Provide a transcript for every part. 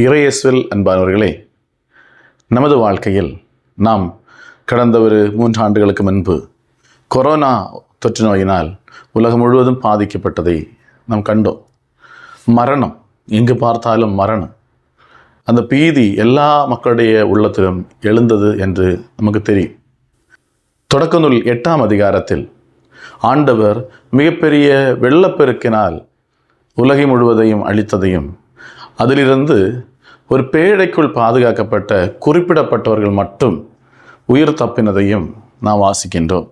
இறையஸ்வில் அன்பானவர்களே நமது வாழ்க்கையில் நாம் கடந்த ஒரு மூன்றாண்டுகளுக்கு முன்பு கொரோனா தொற்று நோயினால் உலகம் முழுவதும் பாதிக்கப்பட்டதை நாம் கண்டோம். மரணம் எங்கு பார்த்தாலும் மரணம். அந்த பீதி எல்லா மக்களுடைய உள்ளத்திலும் எழுந்தது என்று நமக்கு தெரியும். தொடக்க நூல் எட்டாம் அதிகாரத்தில் ஆண்டவர் மிகப்பெரிய வெள்ளப்பெருக்கினால் உலகை முழுவதையும் அழித்ததையும் அதிலிருந்து ஒரு பேழைக்குள் பாதுகாக்கப்பட்ட குறிப்பிடப்பட்டவர்கள் மட்டும் உயிர் தப்பினதையும் நாம் வாசிக்கின்றோம்.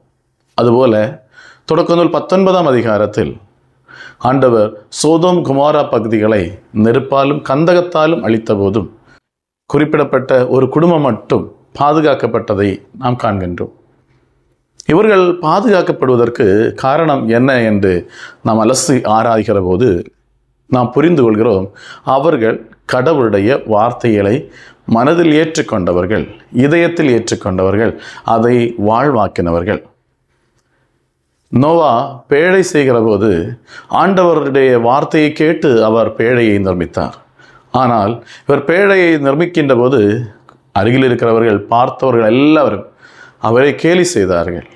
அதுபோல தொடக்க நூல் பத்தொன்பதாம் அதிகாரத்தில் ஆண்டவர் சோதோம் குமாரா பகுதிகளை நெருப்பாலும் கந்தகத்தாலும் அழித்த போதும் குறிப்பிடப்பட்ட ஒரு குடும்பம் மட்டும் பாதுகாக்கப்பட்டதை நாம் காண்கின்றோம். இவர்கள் பாதுகாக்கப்படுவதற்கு காரணம் என்ன என்று நாம் அலசி ஆராய்கிற போது நாம் புரிந்து கொள்கிறோம் அவர்கள் கடவுளுடைய வார்த்தைகளை மனதில் ஏற்றுக்கொண்டவர்கள் இதயத்தில் ஏற்றுக்கொண்டவர்கள் அதை வாழ்வாக்கினவர்கள். நோவா பேழை செய்கிற போது ஆண்டவருடைய வார்த்தையை கேட்டு அவர் பேழையை நிர்மித்தார். ஆனால் இவர் பேழையை நிர்மிக்கின்ற போது அருகில் இருக்கிறவர்கள் பார்த்தவர்கள் எல்லாரும் அவரை கேலி செய்தார்கள்.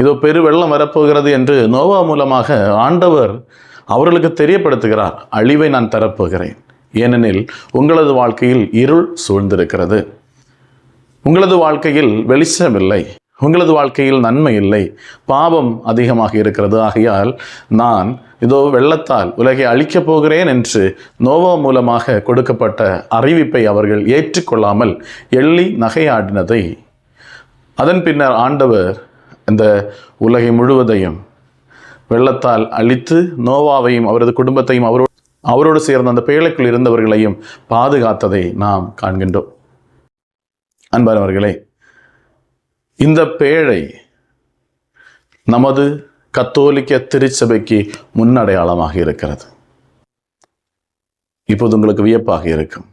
இதோ பெரு வெள்ளம் வரப்போகிறது என்று நோவா மூலமாக ஆண்டவர் அவர்களுக்கு தெரியப்படுத்துகிறார் அழிவை நான் தரப்போகிறேன். ஏனெனில் உங்களது வாழ்க்கையில் இருள் சூழ்ந்திருக்கிறது. உங்களது வாழ்க்கையில் வெளிச்சம் இல்லை. உங்களது வாழ்க்கையில் நன்மை இல்லை. பாவம் அதிகமாக இருக்கிறது. ஆகையால் நான் இதோ வெள்ளத்தால் உலகை அழிக்கப் போகிறேன் என்று நோவா மூலமாக கொடுக்கப்பட்ட அறிவிப்பை அவர்கள் ஏற்றுக்கொள்ளாமல் எள்ளி நகையாடினதை. அதன் பின்னர் ஆண்டவர் இந்த உலகை முழுவதையும் வெள்ளத்தால் அழித்து நோவாவையும் அவரது குடும்பத்தையும் அவரோடு அவரோடு சேர்ந்த அந்த பேழைக்குள் இருந்தவர்களையும் பாதுகாத்ததை நாம் காண்கின்றோம். அன்பானவர்களே இந்த பேழை நமது கத்தோலிக்க திருச்சபைக்கு முன்னடையாளமாக இருக்கிறது. இப்போது உங்களுக்கு வியப்பாக இருக்கும்.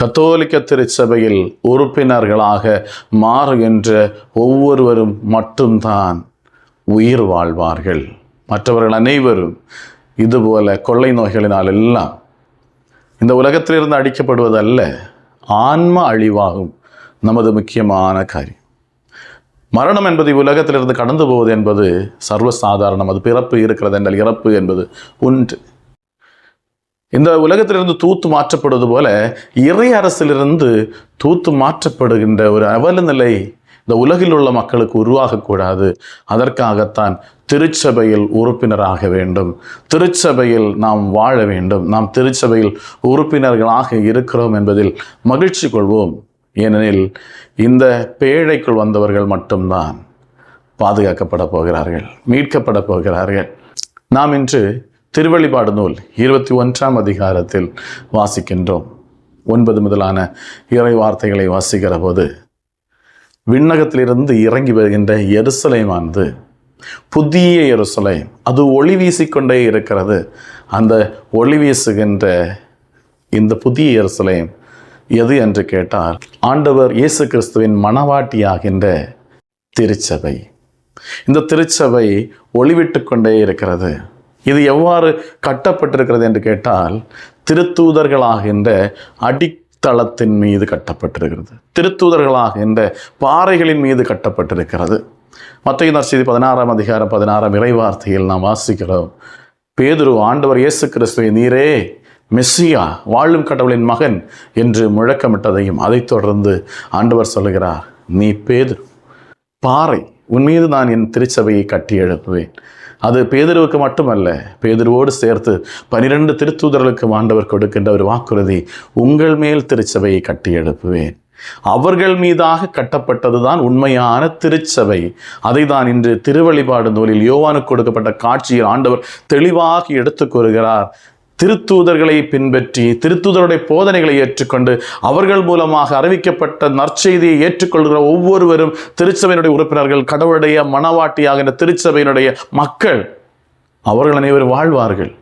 கத்தோலிக்க திருச்சபையில் உறுப்பினர்களாக மாறுகின்ற ஒவ்வொருவரும் மட்டும்தான் உயிர் வாழ்வார்கள். மற்றவர்கள் அனைவரும் இதுபோல கொள்ளை நோய்களினால் எல்லாம் இந்த உலகத்திலிருந்து அழிக்கப்படுவதல்ல ஆன்ம அழிவாகும் நமது முக்கியமான காரியம். மரணம் என்பது உலகத்திலிருந்து கடந்து போவது என்பது சர்வசாதாரணம். அது பிறப்பு இருக்கிறது என்றால் இறப்பு என்பது உண்டு இந்த உலகத்திலிருந்து தூத்து மாற்றப்படுவது போல இறை அரசிலிருந்து தூத்து மாற்றப்படுகின்ற ஒரு அவலநிலை இந்த உலகில் உள்ள மக்களுக்கு உருவாகக்கூடாது. அதற்காகத்தான் திருச்சபையில் உறுப்பினராக வேண்டும். திருச்சபையில் நாம் வாழ வேண்டும். நாம் திருச்சபையில் உறுப்பினர்களாக இருக்கிறோம் என்பதில் மகிழ்ச்சி கொள்வோம். ஏனெனில் இந்த பேழைக்குள் வந்தவர்கள் மட்டும்தான் பாதுகாக்கப்பட போகிறார்கள் மீட்கப்பட போகிறார்கள். நாம் இன்று திருவழிபாடு நூல் இருபத்தி ஒன்றாம் அதிகாரத்தில் வாசிக்கின்றோம். ஒன்பது முதலான இறை வார்த்தைகளை வாசிக்கிற போது விண்ணகத்திலிருந்து இறங்கி வருகின்ற எருசலேமானது புதிய எருசலேம். அது ஒளி வீசிக்கொண்டே இருக்கிறது. அந்த ஒளி வீசுகின்ற இந்த புதிய எருசலேம் எது என்று கேட்டால் ஆண்டவர் இயேசு கிறிஸ்துவின் மனவாட்டியாகின்ற திருச்சபை. இந்த திருச்சபை ஒளிவிட்டு கொண்டே இருக்கிறது. இது எவ்வாறு கட்டப்பட்டிருக்கிறது என்று கேட்டால் திருத்தூதர்களாகின்ற தளத்தின் மீது கட்டப்பட்டிருக்கிறது. திருத்தூதர்களாக என்ற பாறைகளின் மீது கட்டப்பட்டிருக்கிறது. மத்திய நற்செய்தி பதினாறாம் அதிகாரம் பதினாறாம் இறைவார்த்தையில் நாம் வாசிக்கிறோம். பேதுரு ஆண்டவர் இயேசு கிறிஸ்துவை நீரே மெஸ்ஸியா வாழும் கடவுளின் மகன் என்று முழக்கமிட்டதையும் அதைத் தொடர்ந்து ஆண்டவர் சொல்லுகிறார். நீ பேதுரு பாறை உன் மீது நான் என் திருச்சபையை கட்டி எழுப்புவேன். அது பேதுருவுக்கு மட்டுமல்ல பேதருவோடு சேர்த்து பனிரெண்டு திருத்தூதர்களுக்கு ஆண்டவர் கொடுக்கின்ற ஒரு வாக்குறுதி உங்கள் மேல் திருச்சபையை கட்டி எழுப்புவேன். அவர்கள் மீதாக கட்டப்பட்டதுதான் உண்மையான திருச்சபை. அதை தான் இன்று திருவழிபாடு நூலில் யோவானுக்கு கொடுக்கப்பட்ட காட்சியில் ஆண்டவர் தெளிவாக எடுத்துக் கூறுகிறார். திருத்தூதர்களை பின்பற்றி திருத்தூதருடைய போதனைகளை ஏற்றுக்கொண்டு அவர்கள் மூலமாக அறிவிக்கப்பட்ட நற்செய்தியை ஏற்றுக்கொள்கிற ஒவ்வொருவரும் திருச்சபையினுடைய உறுப்பினர்கள் கடவுளுடைய மனவாட்டியாகின்ற திருச்சபையினுடைய மக்கள் அவர்கள் அனைவரும் வாழ்வார்கள்.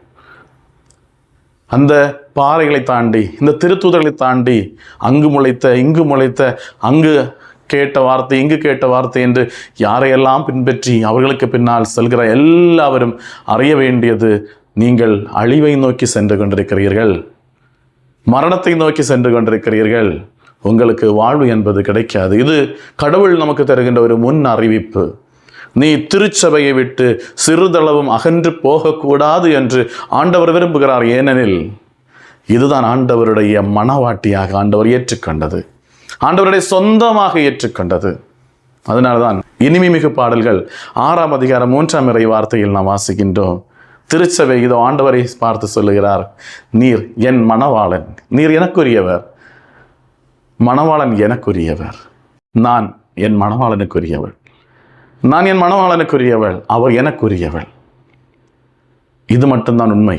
அந்த பாறைகளை தாண்டி இந்த திருத்தூதர்களை தாண்டி அங்கு முளைத்த இங்கு முளைத்த அங்கு கேட்ட வார்த்தை இங்கு கேட்ட வார்த்தை என்று யாரையெல்லாம் பின்பற்றி அவர்களுக்கு பின்னால் செல்கிற எல்லாவரும் அறிய வேண்டியது நீங்கள் அழிவை நோக்கி சென்று கொண்டிருக்கிறீர்கள் மரணத்தை நோக்கி சென்று கொண்டிருக்கிறீர்கள் உங்களுக்கு வாழ்வு என்பது கிடைக்காது. இது கடவுள் நமக்கு தருகின்ற ஒரு முன் அறிவிப்பு. நீ திருச்சபையை விட்டு சிறிதளவும் அகன்று போகக்கூடாது என்று ஆண்டவர் விரும்புகிறார். ஏனெனில் இதுதான் ஆண்டவருடைய மனவாட்டியாக ஆண்டவர் ஏற்றுக்கொண்டது. ஆண்டவருடைய சொந்தமாக ஏற்றுக்கொண்டது. அதனால்தான் இனிமை மிகு பாடல்கள் ஆறாம் அதிகாரம் மூன்றாம் இறை வார்த்தையில் நாம் வாசிக்கின்றோம். திருச்சபை இதோ ஆண்டவரை பார்த்து சொல்லுகிறார். நீர் என் மணவாளன். நீர் எனக்குரியவர். மணவாளன் எனக்குரியவர். நான் என் மணவாளனுக்குரியவள். நான் என் மணவாளனுக்குரியவள். அவர் எனக்குரியவள். இது மட்டும்தான் உண்மை.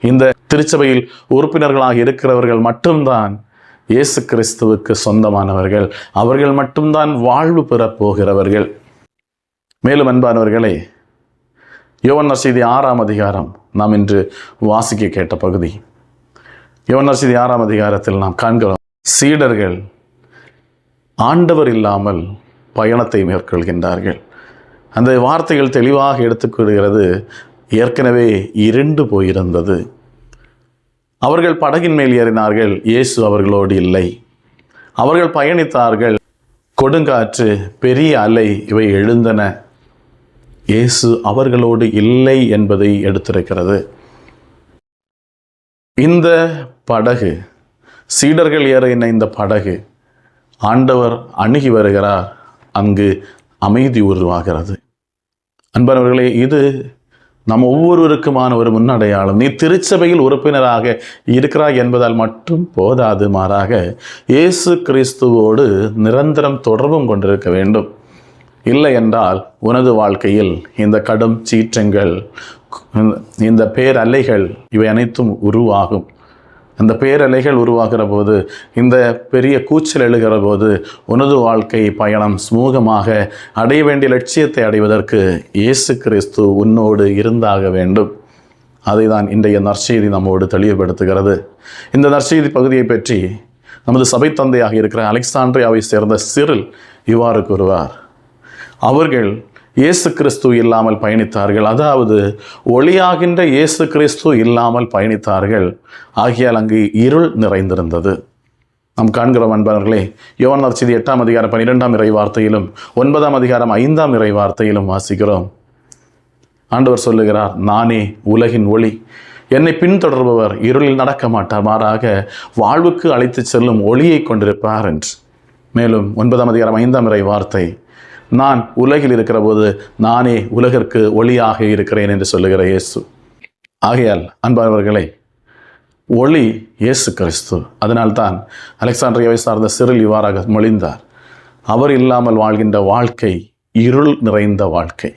இந்த திருச்சபையில் உறுப்பினர்களாக இருக்கிறவர்கள் மட்டும்தான் இயேசு கிறிஸ்துவுக்கு சொந்தமானவர்கள். அவர்கள் மட்டும்தான் வாழ்வு பெறப் போகிறவர்கள். மேலும் அன்பானவர்களே யோவன் செய்தி ஆறாம் அதிகாரம் நாம் இன்று வாசிக்க கேட்ட பகுதி. யோவன் செய்தி ஆறாம் அதிகாரத்தில் நாம் காண்கிறோம் சீடர்கள் ஆண்டவர் இல்லாமல் பயணத்தை மேற்கொள்கின்றார்கள். அந்த வார்த்தைகள் தெளிவாக எடுத்துக்கொள்கிறது ஏற்கனவே இருண்டு போயிருந்தது. அவர்கள் படகின் மேல் ஏறினார்கள் இயேசு அவர்களோடு இல்லை. அவர்கள் பயணித்தார்கள் கொடுங்காற்று பெரிய அலை இவை எழுந்தன. இயேசு அவர்களோடு இல்லை என்பதை எடுத்திருக்கிறது. இந்த படகு சீடர்கள் ஏறின இந்த படகு ஆண்டவர் அணுகி வருகிறார் அங்கு அமைதி உருவாகிறது. அன்பானவர்களே இது நம் ஒவ்வொருவருக்குமான ஒரு முன்னடையாளம். நீ திருச்சபையில் உறுப்பினராக இருக்கிறாய் என்பதால் மட்டும் போதாது மாறாக இயேசு கிறிஸ்துவோடு நிரந்தரம் தொடர்பும் கொண்டிருக்க வேண்டும். இல்லை என்றால் உனது வாழ்க்கையில் இந்த கடும் சீற்றங்கள் இந்த பேரலைகள் இவை அனைத்தும் உருவாகும். அந்த பேரலைகள் உருவாகிற போது இந்த பெரிய கூச்சல் எழுகிற போது உனது வாழ்க்கை பயணம் சுமூகமாக அடைய வேண்டிய லட்சியத்தை அடைவதற்கு இயேசு கிறிஸ்து உன்னோடு இருந்தாக வேண்டும். அதை தான் இன்றைய நற்செய்தி நம்மோடு தெளிவுபடுத்துகிறது. இந்த நற்செய்தி பகுதியை பற்றி நமது சபை தந்தையாக இருக்கிற அலெக்சாண்ட்ரியாவை சேர்ந்த சிறில் இவ்வாறு கூறுவார். அவர்கள் இயேசு கிறிஸ்து இல்லாமல் பயணித்தார்கள். அதாவது ஒளியாகின்ற இயேசு கிறிஸ்து இல்லாமல் பயணித்தார்கள். ஆகியால் அங்கு இருள் நிறைந்திருந்தது. நாம் காண்கிறோம் அன்பர்களே யோவன் செய்தி எட்டாம் அதிகாரம் பன்னிரெண்டாம் இறை வார்த்தையிலும் ஒன்பதாம் அதிகாரம் ஐந்தாம் இறை வார்த்தையிலும் வாசிக்கிறோம். ஆண்டவர் சொல்லுகிறார் நானே உலகின் ஒளி. என்னை பின்தொடர்பவர் இருளில் நடக்க மாட்டார். மாறாக வாழ்வுக்கு அழைத்து செல்லும் ஒளியை கொண்டிருப்பார் என்று. மேலும் ஒன்பதாம் அதிகாரம் ஐந்தாம் இறை வார்த்தை நான் உலகில் இருக்கிற போது நானே உலகிற்கு ஒளியாக இருக்கிறேன் என்று சொல்லுகிற இயேசு. ஆகையால் அன்பானவர்களே ஒளி இயேசு கிறிஸ்து. அதனால்தான் அலெக்சாண்ட்ரியாவை சார்ந்த சிறில் இவ்வாறாக மொழிந்தார். அவர் இல்லாமல் வாழ்கின்ற வாழ்க்கை இருள் நிறைந்த வாழ்க்கை.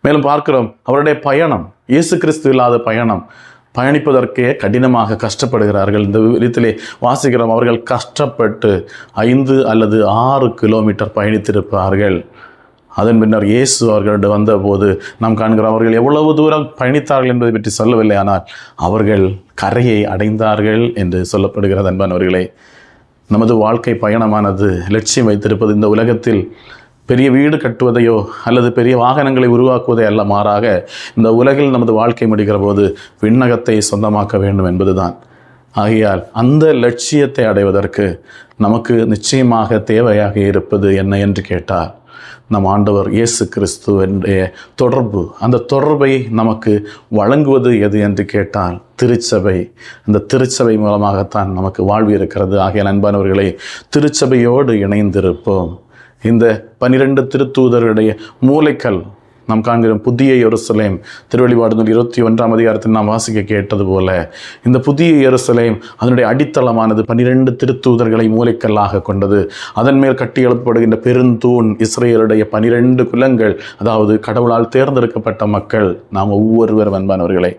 மேலும் பார்க்கிறோம் அவருடைய பயணம் இயேசு கிறிஸ்து இல்லாத பயணம் பயணிப்பதற்கே கடினமாக கஷ்டப்படுகிறார்கள். இந்த விதத்திலே வாசிக்கிறோம் அவர்கள் கஷ்டப்பட்டு ஐந்து அல்லது ஆறு கிலோமீட்டர் பயணித்திருப்பார்கள். அதன் பின்னர் இயேசு அவர்களிடம் வந்தபோது நாம் காண்கிறோம் அவர்கள் எவ்வளவு தூரம் பயணித்தார்கள் என்பதை பற்றி சொல்லவில்லை. ஆனால் அவர்கள் கரையை அடைந்தார்கள் என்று சொல்லப்படுகிறது அன்பானவர்களே. நமது வாழ்க்கை பயணமானது லட்சியம் வைத்திருப்பது இந்த உலகத்தில் பெரிய வீடு கட்டுவதையோ அல்லது பெரிய வாகனங்களை உருவாக்குவதை அல்ல மாறாக இந்த உலகில் நமது வாழ்க்கை முடிகிற போது விண்ணகத்தை சொந்தமாக்க வேண்டும் என்பதுதான். ஆகையால் அந்த லட்சியத்தை அடைவதற்கு நமக்கு நிச்சயமாக தேவையாக இருப்பது என்ன என்று கேட்டால் நம் ஆண்டவர் இயேசு கிறிஸ்துவனுடைய தொடர்பு அந்த தொடர்பை நமக்கு வழங்குவது எது என்று கேட்டால் திருச்சபை. அந்த திருச்சபை மூலமாகத்தான் நமக்கு வாழ்வு இருக்கிறது. ஆகிய நண்பனவர்களை திருச்சபையோடு இணைந்திருப்போம். இந்த பனிரெண்டு திருத்தூதருடைய மூளைக்கல் நாம் காண்கிறோம் புதிய எருசலேம். திருவள்ளிவாடு நூல் இருபத்தி ஒன்றாம் அதிகாரத்தில் நாம் வாசிக்க கேட்டது போல இந்த புதிய எருசலேம் அதனுடைய அடித்தளமானது பனிரெண்டு திருத்தூதர்களை மூளைக்கல்லாக கொண்டது. அதன் மேல் கட்டி எழுப்பப்படுகின்ற பெருந்தூண் இஸ்ரேலுடைய பனிரெண்டு குலங்கள் அதாவது கடவுளால் தேர்ந்தெடுக்கப்பட்ட மக்கள் நாம் ஒவ்வொருவர் அன்பானவர்களை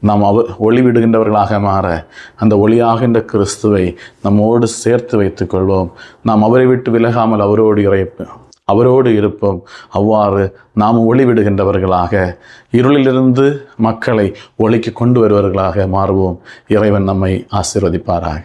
நாம் அவ ஒளிவிடுகின்றவர்களாக மாற அந்த ஒளியாகின்ற கிறிஸ்துவை நம்மோடு சேர்த்து வைத்துக் கொள்வோம். நாம் அவரை விட்டு விலகாமல் அவரோடு இறைப்போம் அவரோடு இருப்போம். அவ்வாறு நாம் ஒளிவிடுகின்றவர்களாக இருளிலிருந்து மக்களை ஒளிக்கு கொண்டு வருவர்களாக மாறுவோம். இறைவன் நம்மை ஆசீர்வதிப்பாராக.